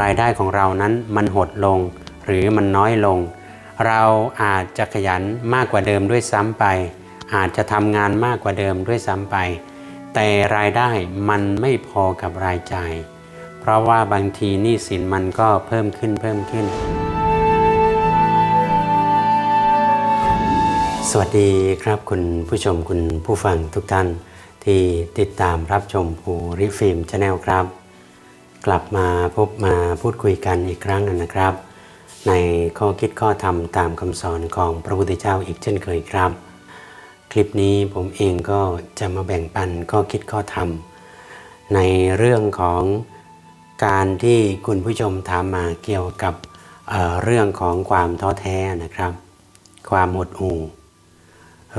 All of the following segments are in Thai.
รายได้ของเรานั้นมันหดลง หรือมันน้อยลง เราอาจจะขยันมากกว่าเดิมด้วยซ้ำไป อาจจะทำงานมากกว่าเดิมด้วยซ้ำไป แต่รายได้มันไม่พอกับรายจ่าย เพราะว่าบางทีหนี้สินมันก็เพิ่มขึ้นเพิ่มขึ้น สวัสดีครับคุณผู้ชมคุณผู้ฟังทุกท่านที่ติดตามรับชมภูริฟิล์มชาแนลครับ กลับมาพบมาพูดคุยกันอีกครั้งหนึงนะครับ ในข้อคิดข้อธรรมตามคำสอนของพระพุทธเจ้าอีกเช่นเคยครับ คลิปนี้ผมเองก็จะมาแบ่งปันข้อคิดข้อธรรม ในเรื่องของการที่คุณผู้ชมถามมาเกี่ยวกับเเรื่องของความท้อแท้นะครับ ความหดหู่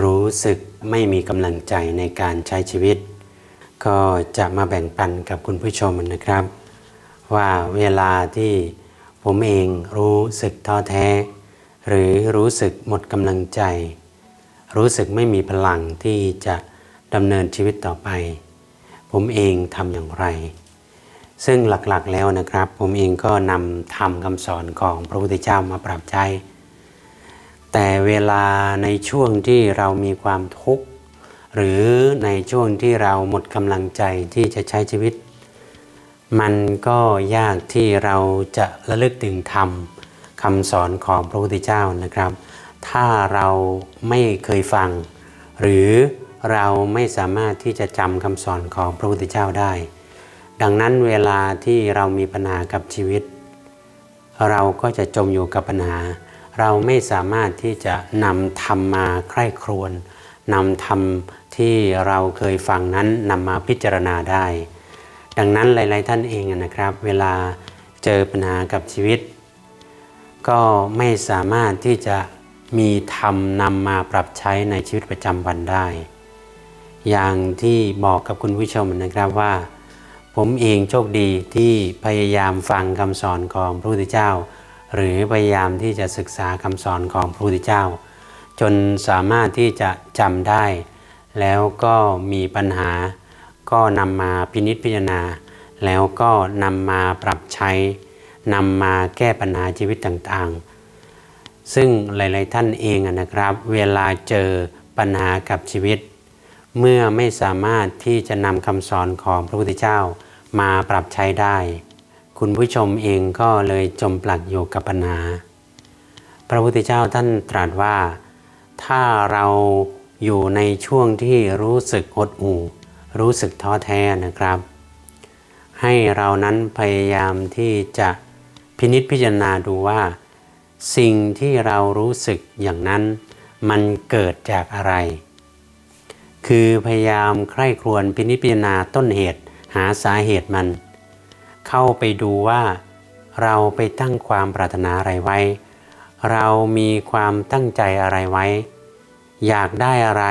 รู้สึกไม่มีกำลังใจในการใช้ชีวิต ก็จะมาแบ่งปันกับคุณผู้ชมนะครับ ว่าเวลาที่ผมเองรู้สึกท้อแท้ หรือรู้สึกหมดกำลังใจ รู้สึกไม่มีพลังที่จะดำเนินชีวิตต่อไป ผมเองทำอย่างไร ซึ่งหลักๆแล้วนะครับ ผมเองก็นำธรรมคำสอนของพระพุทธเจ้ามาปรับใช้แต่เวลาในช่วงที่เรามีความทุกข์ หรือในช่วงที่เราหมดกำลังใจที่จะใช้ชีวิต มันก็ยากที่เราจะระลึกถึงธรรมคำสอนของพระพุทธเจ้านะครับ ถ้าเราไม่เคยฟัง หรือเราไม่สามารถที่จะจำคำสอนของพระพุทธเจ้าได้ ดังนั้นเวลาที่เรามีปัญหากับชีวิต เราก็จะจมอยู่กับปัญหา เราไม่สามารถที่จะนำธรรมมาใคร่ครวญนำธรรมที่เราเคยฟังนั้นนำมาพิจารณาได้ ดังนั้นหลาย ๆ ท่านเองนะครับ เวลาเจอปัญหากับชีวิต ก็ไม่สามารถที่จะมีธรรมนำมาปรับใช้ในชีวิตประจำวันได้ อย่างที่บอกกับคุณผู้ชมนะครับว่า ผมเองโชคดีที่พยายามฟังคำสอนของพระพุทธเจ้า หรือพยายามที่จะศึกษาคำสอนของพระพุทธเจ้า จนสามารถที่จะจำได้ แล้วก็มีปัญหา ก็นำมาพินิจพิจารณา แล้วก็นำมาปรับใช้นำมาแก้ปัญหาชีวิตต่างๆ ซึ่งหลาย ๆ ท่านเองนะครับ เวลาเจอปัญหากับชีวิต เมื่อไม่สามารถที่จะนำคำสอนของพระพุทธเจ้ามาปรับใช้ได้ คุณผู้ชมเองก็เลยจมปลักอยู่กับปัญหา พระพุทธเจ้าท่านตรัสว่า ถ้าเราอยู่ในช่วงที่รู้สึกหดหู่ รู้สึกท้อแท้นะครับ ให้เรานั้นพยายามที่จะพินิจพิจารณาดูว่า สิ่งที่เรารู้สึกอย่างนั้น มันเกิดจากอะไร คือพยายามใคร่ครวญพินิจพิจารณาต้นเหตุหาสาเหตุมัน เข้าไปดูว่าเราไปตั้งความปรารถนาอะไรไว้ เรามีความตั้งใจอะไรไว้ อยากได้อะไร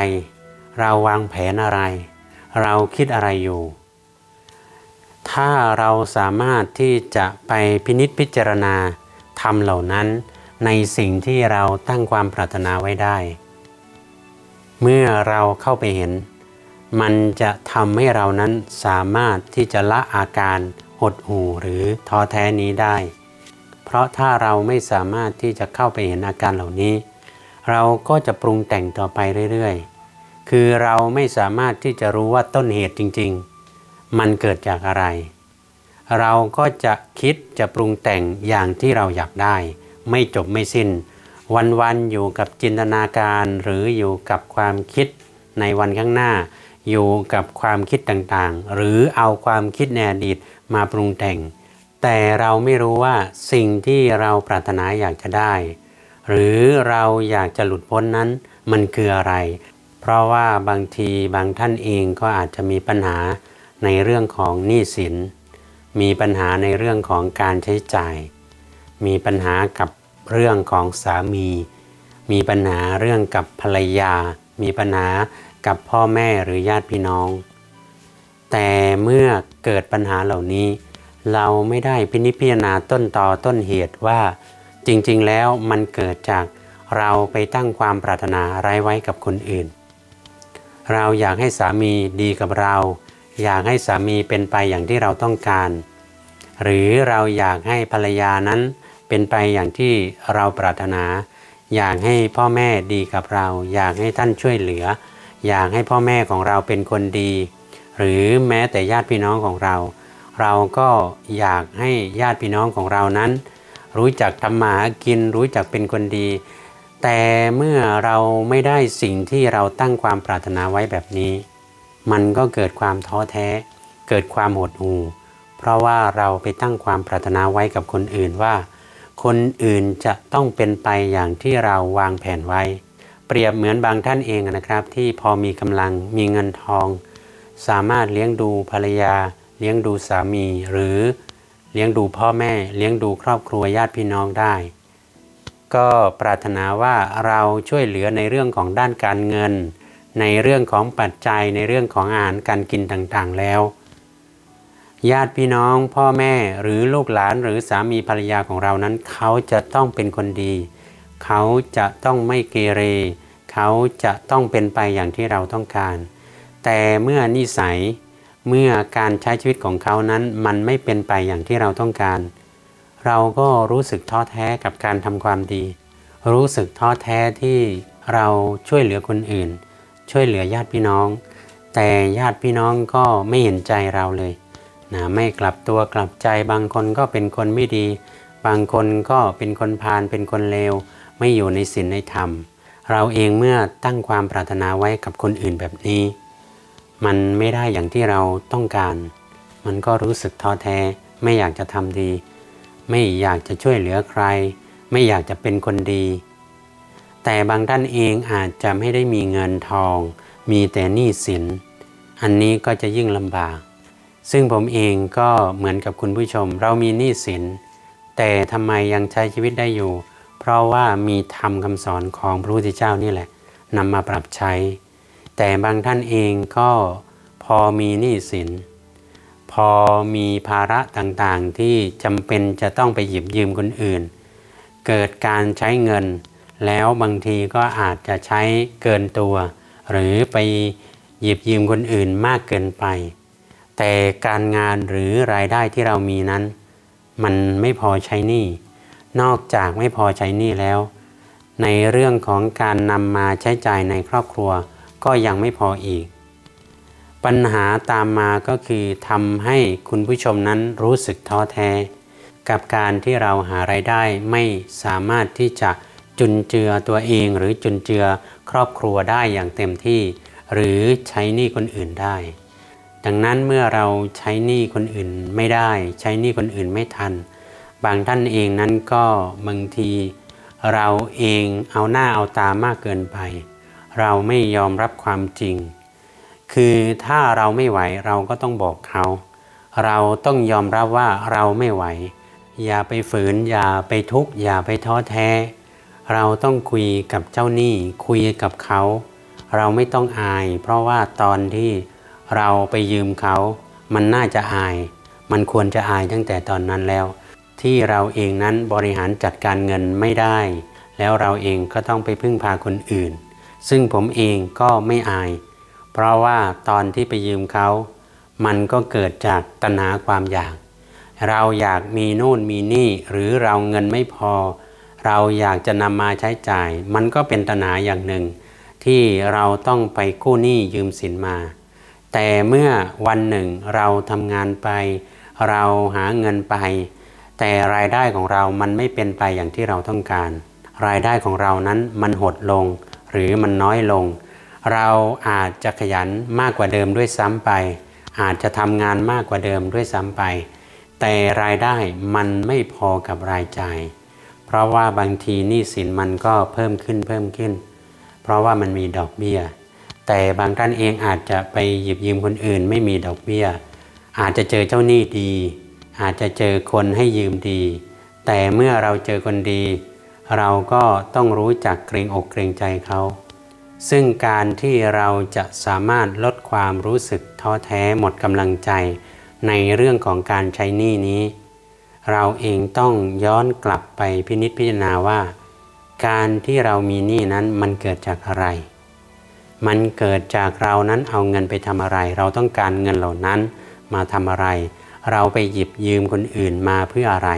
เราวางแผนอะไร เราคิดอะไรอยู่ ถ้าเราสามารถที่จะไปพินิจพิจารณาทำเหล่านั้น ในสิ่งที่เราตั้งความปรารถนาไว้ได้ เมื่อเราเข้าไปเห็น มันจะทำให้เรานั้นสามารถที่จะละอาการหดหู่หรือท้อแท้นี้ได้ เพราะถ้าเราไม่สามารถที่จะเข้าไปเห็นอาการเหล่านี้ เราก็จะปรุงแต่งต่อไปเรื่อยๆ คือเราไม่สามารถที่จะรู้ว่าต้นเหตุจริง ๆ มันเกิดจากอะไร เราก็จะคิดจะปรุงแต่งอย่างที่เราอยากได้ ไม่จบไม่สิ้น วันๆอยู่กับจินตนาการหรืออยู่กับความคิดในวันข้างหน้า อยู่กับความคิดต่างๆ หรือเอาความคิดในอดีตมาปรุงแต่ง แต่เราไม่รู้ว่าสิ่งที่เราปรารถนาอยากจะได้ หรือเราอยากจะหลุดพ้นนั้น มันคืออะไร พราะว่าบางทีบางท่านเองก็อาจจะมีปัญหาในเรื่องของหนี้สิน มีปัญหาในเรื่องของการใช้จ่าย มีปัญหากับเรื่องของสามี มีปัญหาเรื่องกับภรรยา มีปัญหากับพ่อแม่หรือญาติพี่น้อง แต่เมื่อเกิดปัญหาเหล่านี้ เราไม่ได้พินิจพิจารณาต้นตอต้นเหตุว่า จริงๆแล้วมันเกิดจากเราไปตั้งความปรารถนาร้ายไว้กับคนอื่น เราอยากให้สามีดีกับเรา อยากให้สามีเป็นไปอย่างที่เราต้องการ หรือเราอยากให้ภรรยานั้นเป็นไปอย่างที่เราปรารถนา อยากให้พ่อแม่ดีกับเรา อยากให้ท่านช่วยเหลือ อยากให้พ่อแม่ของเราเป็นคนดี หรือแม้แต่ญาติพี่น้องของเรา เราก็อยากให้ญาติพี่น้องของเรานั้น รู้จักทำมาหากินรู้จักเป็นคนดี แต่เมื่อเราไม่ได้สิ่งที่เราตั้งความปรารถนาไว้แบบนี้ มันก็เกิดความท้อแท้ เกิดความหดหู่ เพราะว่าเราไปตั้งความปรารถนาไว้กับคนอื่นว่า คนอื่นจะต้องเป็นไปอย่างที่เราวางแผนไว้ เปรียบเหมือนบางท่านเองนะครับ ที่พอมีกำลังมีเงินทอง สามารถเลี้ยงดูภรรยา เลี้ยงดูสามีหรือ เลี้ยงดูพ่อแม่ เลี้ยงดูครอบครัวญาติพี่น้องได้ ก็ปรารถนาว่าเราช่วยเหลือในเรื่องของด้านการเงิน ในเรื่องของปัจจัยในเรื่องของอาหารการกินต่างๆแล้ว ญาติพี่น้องพ่อแม่หรือลูกหลานหรือสามีภรรยาของเรานั้น เขาจะต้องเป็นคนดี เขาจะต้องไม่เกเร เขาจะต้องเป็นไปอย่างที่เราต้องการ แต่เมื่อนิสัยเมื่อการใช้ชีวิตของเขานั้นมันไม่เป็นไปอย่างที่เราต้องการเเราก็รู้สึกท้อแท้กับการทำความดี รู้สึกท้อแท้ที่เราช่วยเหลือคนอื่น ช่วยเหลือญาติพี่น้อง แต่ญาติพี่น้องก็ไม่เห็นใจเราเลยนะไม่กลับตัวกลับใจบางคนก็เป็นคนไม่ดี บางคนก็เป็นคนพาลเป็นคนเลว ไม่อยู่ในศีลในธรรม เราเองเมื่อตั้งความปรารถนาไว้กับคนอื่นแบบนี้ มันไม่ได้อย่างที่เราต้องการ มันก็รู้สึกท้อแท้ไม่อยากจะทำดี ไม่อยากจะช่วยเหลือใคร ไม่อยากจะเป็นคนดี แต่บางท่านเองอาจจะไม่ได้มีเงินทอง มีแต่หนี้สิน อันนี้ก็จะยิ่งลำบาก ซึ่งผมเองก็เหมือนกับคุณผู้ชม เรามีหนี้สิน แต่ทำไมยังใช้ชีวิตได้อยู่ เพราะว่ามีธรรมคำสอนของพระพุทธเจ้านี่แหละนำมาปรับใช้ แต่บางท่านเองก็พอมีหนี้สิน อมีภาระต่างๆ ที่จำเป็นจะต้องไปหยิบยืมคนอื่น เกิดการใช้เงิน แล้วบางทีก็อาจจะใช้เกินตัว หรือไปหยิบยืมคนอื่นมากเกินไป แต่การงานหรือรายได้ที่เรามีนั้น มันไม่พอใช้หนี้นอกจากไม่พอใช้หนี้แล้ว ในเรื่องของการนำมาใช้จ่ายในครอบครัวก็ยังไม่พออีก ปัญหาตามมาก็คือทำให้คุณผู้ชมนั้นรู้สึกท้อแท้ กับการที่เราหารายได้ไม่สามารถที่จะจุนเจือตัวเองหรือจุนเจือครอบครัวได้อย่างเต็มที่ หรือใช้หนี้คนอื่นได้ ดังนั้นเมื่อเราใช้หนี้คนอื่นไม่ได้ ใช้หนี้คนอื่นไม่ทัน บางท่านเองนั้นก็บางที เราเองเอาหน้าเอาตามากเกินไป เราไม่ยอมรับความจริง คือถ้าเราไม่ไหวเราก็ต้องบอกเขา เราต้องยอมรับว่าเราไม่ไหว อย่าไปฝืน อย่าไปทุกข์อย่าไปท้อแท้ เราต้องคุยกับเจ้าหนี้คุยกับเขา เราไม่ต้องอาย เพราะว่าตอนที่เราไปยืมเขา มันน่าจะอาย มันควรจะอายตั้งแต่ตอนนั้นแล้ว ที่เราเองนั้นบริหารจัดการเงินไม่ได้ แล้วเราเองก็ต้องไปพึ่งพาคนอื่น ซึ่งผมเองก็ไม่อาย เพราะว่าตอนที่ไปยืมเขา มันก็เกิดจากตัณหาความอยาก เราอยากมีนู่นมีนี่ หรือเราเงินไม่พอ เราอยากจะนำมาใช้จ่าย มันก็เป็นตัณหาอย่างหนึ่ง ที่เราต้องไปกู้หนี้ยืมสินมา แต่เมื่อวันหนึ่งเราทำงานไป เราหาเงินไป แต่รายได้ของเรามันไม่เป็นไปอย่างที่เราต้องการ รายได้ของเรานั้นมันหดลง หรือมันน้อยลง เราอาจจะขยันมากกว่าเดิมด้วยซ้ำไป อาจจะทำงานมากกว่าเดิมด้วยซ้ำไป แต่รายได้มันไม่พอกับรายจ่าย เพราะว่าบางทีหนี้สินมันก็เพิ่มขึ้นเพิ่มขึ้น เพราะว่ามันมีดอกเบี้ย แต่บางท่านเองอาจจะไปหยิบยืมคนอื่นไม่มีดอกเบี้ย อาจจะเจอเจ้าหนี้ดี อาจจะเจอคนให้ยืมดี แต่เมื่อเราเจอคนดี เราก็ต้องรู้จักเกรงอกเกรงใจเขา ซึ่งการที่เราจะสามารถลดความรู้สึกท้อแท้หมดกำลังใจ ในเรื่องของการใช้หนี้นี้ เราเองต้องย้อนกลับไปพินิจพิจารณาว่า การที่เรามีหนี้นั้นมันเกิดจากอะไร มันเกิดจากเรานั้นเอาเงินไปทำอะไร เราต้องการเงินเหล่านั้นมาทำอะไร เราไปหยิบยืมคนอื่นมาเพื่ออะไร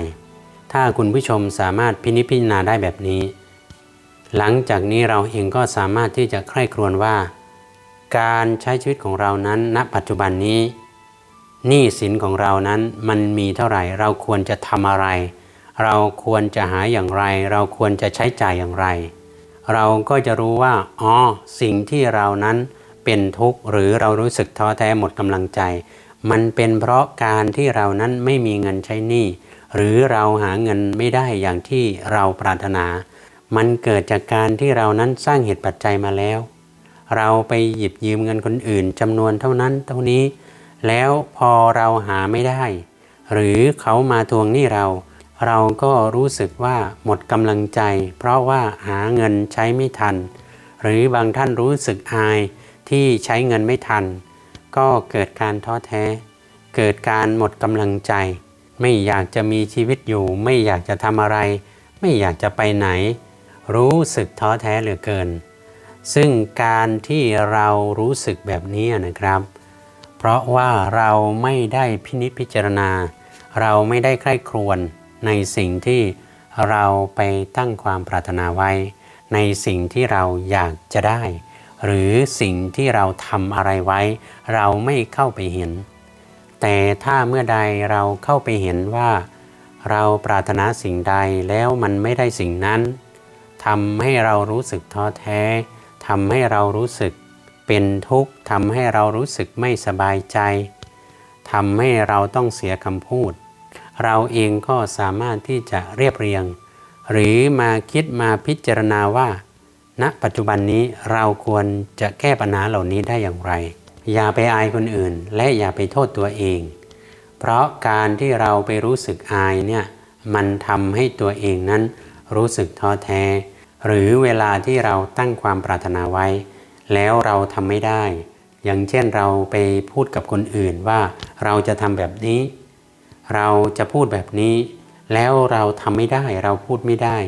ถ้าคุณผู้ชมสามารถพินิจพิจารณาได้แบบนี้ หลังจากนี้เราเองก็สามารถที่จะใคร่ครวญว่า การใช้ชีวิตของเรานั้นณปัจจุบันนี้หนี้สินของเรานั้นมันมีเท่าไหร่ เราควรจะทำอะไร เราควรจะหาอย่างไร เราควรจะใช้จ่ายอย่างไร เราก็จะรู้ว่าอ๋อสิ่งที่เรานั้นเป็นทุกข์หรือเรารู้สึกท้อแท้หมดกำลังใจ มันเป็นเพราะการที่เรานั้นไม่มีเงินใช้หนี้หรือเราหาเงินไม่ได้อย่างที่เราปรารถนา มันเกิดจากการที่เรานั้นสร้างเหตุปัจจัยมาแล้ว เราไปหยิบยืมเงินคนอื่นจำนวนเท่านั้นเท่านี้ แล้วพอเราหาไม่ได้ หรือเขามาทวงหนี้เรา เราก็รู้สึกว่าหมดกำลังใจ เพราะว่าหาเงินใช้ไม่ทัน หรือบางท่านรู้สึกอายที่ใช้เงินไม่ทัน ก็เกิดการท้อแท้ เกิดการหมดกำลังใจ ไม่อยากจะมีชีวิตอยู่ ไม่อยากจะทำอะไร ไม่อยากจะไปไหน รู้สึกท้อแท้เหลือเกิน ซึ่งการที่เรารู้สึกแบบนี้นะครับ เพราะว่าเราไม่ได้พินิจพิจารณา เราไม่ได้ใคร่ครวญในสิ่งที่เราไปตั้งความปรารถนาไว้ ในสิ่งที่เราอยากจะได้ หรือสิ่งที่เราทำอะไรไว้ เราไม่เข้าไปเห็น แต่ถ้าเมื่อใดเราเข้าไปเห็นว่า เราปรารถนาสิ่งใดแล้วมันไม่ได้สิ่งนั้น ทำให้เรารู้สึกท้อแท้ทำให้เรารู้สึกเป็นทุกข์ทำให้เรารู้สึกไม่สบายใจทำให้เราต้องเสียคำพูด เราเองก็สามารถที่จะเรียบเรียง หรือมาคิดมาพิจารณาว่า ณ ปัจจุบันนี้เราควรจะแก้ปัญหาเหล่านี้ได้อย่างไร อย่าไปอายคนอื่น และอย่าไปโทษตัวเอง เพราะการที่เราไปรู้สึกอายเนี่ยมันทำให้ตัวเองนั้นรู้สึกท้อแท้ หรือเวลาที่เราตั้งความปรารถนาไว้ แล้วเราทำไม่ได้ อย่างเช่นเราไปพูดกับคนอื่นว่าเราจะทำแบบนี้ เราจะพูดแบบนี้ แล้วเราทำไม่ได้เราพูดไม่ได้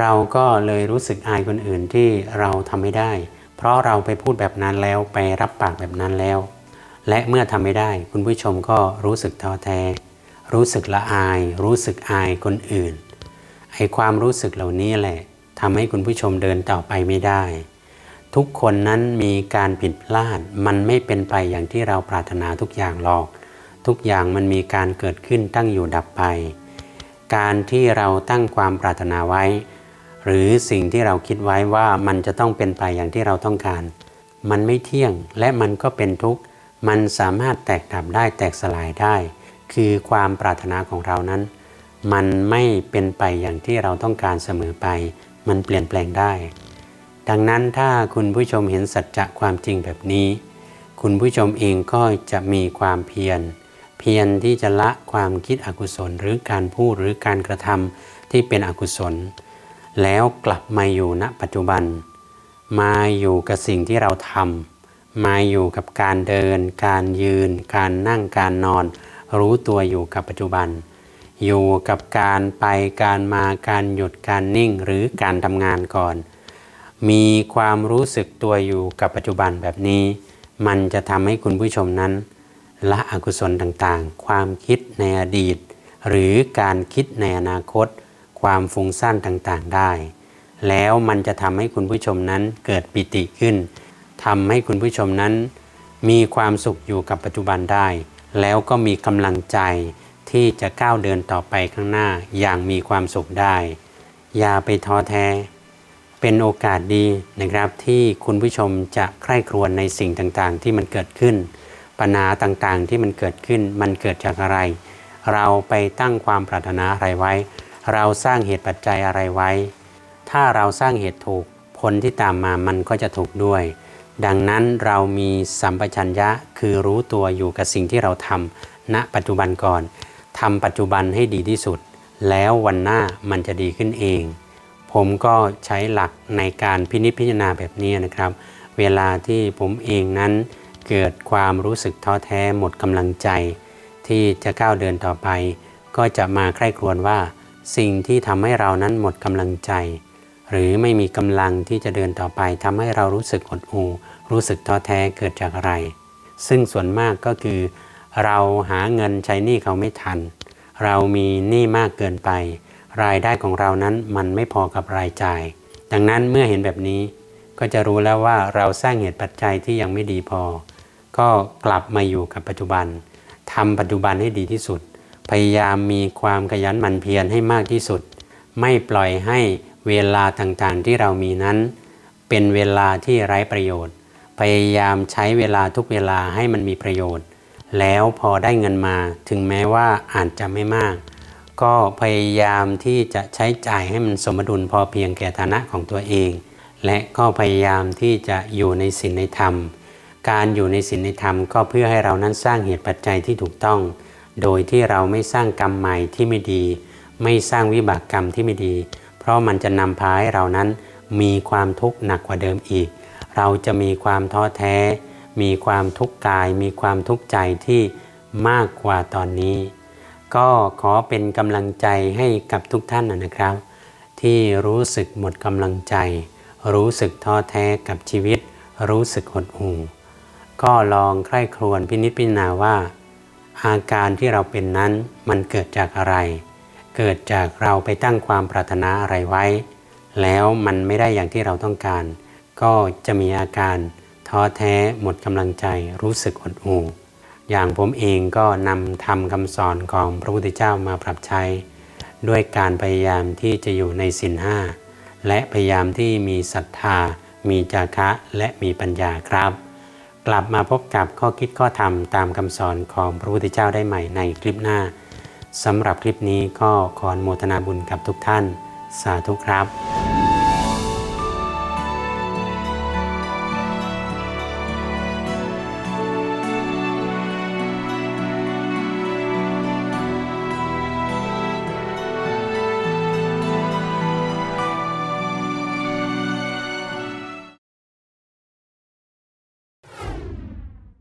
เราก็เลยรู้สึกอายคนอื่นที่เราทำไม่ได้ เพราะเราไปพูดแบบนั้นแล้วไปรับปากแบบนั้นแล้ว และเมื่อทำไม่ได้คุณผู้ชมก็รู้สึกท้อแท้ รู้สึกละอาย รู้สึกอายคนอื่นไอความรู้สึกเหล่านี้แหละ ทำให้คุณผู้ชมเดินต่อไปไม่ได้ ทุกคนนั้นมีการผิดพลาด มันไม่เป็นไปอย่างที่เราปรารถนาทุกอย่างหรอก ทุกอย่างมันมีการเกิดขึ้นตั้งอยู่ดับไป การที่เราตั้งความปรารถนาไว้ หรือสิ่งที่เราคิดไว้ว่ามันจะต้องเป็นไปอย่างที่เราต้องการ มันไม่เที่ยงและมันก็เป็นทุกข์ มันสามารถแตกดับได้แตกสลายได้ คือความปรารถนาของเรานั้น มันไม่เป็นไปอย่างที่เราต้องการเสมอไป มันเปลี่ยนแปลงได้ ดังนั้นถ้าคุณผู้ชมเห็นสัจจะความจริงแบบนี้ คุณผู้ชมเองก็จะมีความเพียร เพียรที่จะละความคิดอกุศล หรือการพูดหรือการกระทำที่เป็นอกุศล แล้วกลับมาอยู่ณปัจจุบัน มาอยู่กับสิ่งที่เราทำมาอยู่กับการเดิน การยืน การนั่งการนอน รู้ตัวอยู่กับปัจจุบัน อยู่กับการไปการมาการหยุดการนิ่งหรือการทำงานก่อน มีความรู้สึกตัวอยู่กับปัจจุบันแบบนี้ มันจะทำให้คุณผู้ชมนั้น ละอกุศลต่างๆ ความคิดในอดีต หรือการคิดในอนาคต ความฟุ้งซ่านต่างๆได้ แล้วมันจะทำให้คุณผู้ชมนั้นเกิดปิติขึ้นทำให้คุณผู้ชมนั้น มีความสุขอยู่กับปัจจุบันได้ แล้วก็มีกำลังใจ ที่จะก้าวเดินต่อไปข้างหน้าอย่างมีความสุขได้ อย่าไปท้อแท้ เป็นโอกาสดีนะครับที่คุณผู้ชมจะใคร่ครวญในสิ่งต่างๆ ที่มันเกิดขึ้น ปัญหาต่างๆที่มันเกิดขึ้นมันเกิดจากอะไร เราไปตั้งความปรารถนาอะไรไว้ เราสร้างเหตุปัจจัยอะไรไว้ ถ้าเราสร้างเหตุถูกผลที่ตามมามันก็จะถูกด้วย ดังนั้นเรามีสัมปชัญญะคือรู้ตัวอยู่กับสิ่งที่เราทำณปัจจุบันก่อน ทำปัจจุบันให้ดีที่สุด แล้ววันหน้ามันจะดีขึ้นเอง ผมก็ใช้หลักในการพินิจพิจารณาแบบนี้นะครับ เวลาที่ผมเองนั้นเกิดความรู้สึกท้อแท้หมดกำลังใจ ที่จะก้าวเดินต่อไป ก็จะมาใคร่ครวญว่า สิ่งที่ทำให้เรานั้นหมดกำลังใจ หรือไม่มีกำลังที่จะเดินต่อไปทำให้เรารู้สึกหดหู่รู้สึกท้อแท้เกิดจากอะไร ซึ่งส่วนมากก็คือ เราหาเงินใช้หนี้เขาไม่ทัน เรามีหนี้มากเกินไป รายได้ของเรานั้นมันไม่พอกับรายจ่าย ดังนั้นเมื่อเห็นแบบนี้ ก็จะรู้แล้วว่าเราสร้างเหตุปัจจัยที่ยังไม่ดีพอ ก็กลับมาอยู่กับปัจจุบันทำปัจจุบันให้ดีที่สุด พยายามมีความขยันหมั่นเพียรให้มากที่สุด ไม่ปล่อยให้เวลาต่างๆที่เรามีนั้น เป็นเวลาที่ไร้ประโยชน์ พยายามใช้เวลาทุกเวลาให้มันมีประโยชน์ แล้วพอได้เงินมา ถึงแม้ว่าอาจจะไม่มาก ก็พยายามที่จะใช้จ่ายให้มันสมดุลพอเพียงแก่ฐานะของตัวเอง และก็พยายามที่จะอยู่ในศีลในธรรม การอยู่ในศีลในธรรมก็เพื่อให้เรานั้นสร้างเหตุปัจจัยที่ถูกต้อง โดยที่เราไม่สร้างกรรมใหม่ที่ไม่ดี ไม่สร้างวิบากกรรมที่ไม่ดี เพราะมันจะนำพาให้เรานั้นมีความทุกข์หนักกว่าเดิมอีก เราจะมีความท้อแท้ มีความทุกข์กาย มีความทุกข์ใจที่มากกว่าตอนนี้ ก็ขอเป็นกำลังใจให้กับทุกท่านนะครับ ที่รู้สึกหมดกำลังใจ รู้สึกท้อแท้กับชีวิต รู้สึกหดหู่ก็ลองใคร่ครวญพินิจพิจารณาว่า อาการที่เราเป็นนั้นมันเกิดจากอะไร เกิดจากเราไปตั้งความปรารถนาอะไรไว้ แล้วมันไม่ได้อย่างที่เราต้องการ ก็จะมีอาการ ท้อแท้หมดกำลังใจรู้สึกหดหู่อย่างผมเองก็นำทำคำสอนของพระพุทธเจ้ามาปรับใช้ ด้วยการพยายามที่จะอยู่ในสินห้าและพยายามที่มีศรัทธา มีจาคะและมีปัญญาครับ กลับมาพบกับข้อคิดข้อธรรมตามคำสอนของพระพุทธเจ้าได้ใหม่ในคลิปหน้าสำหรับคลิปนี้ก็ขออนุโมทนาบุญกับทุกท่าน สาธุครับ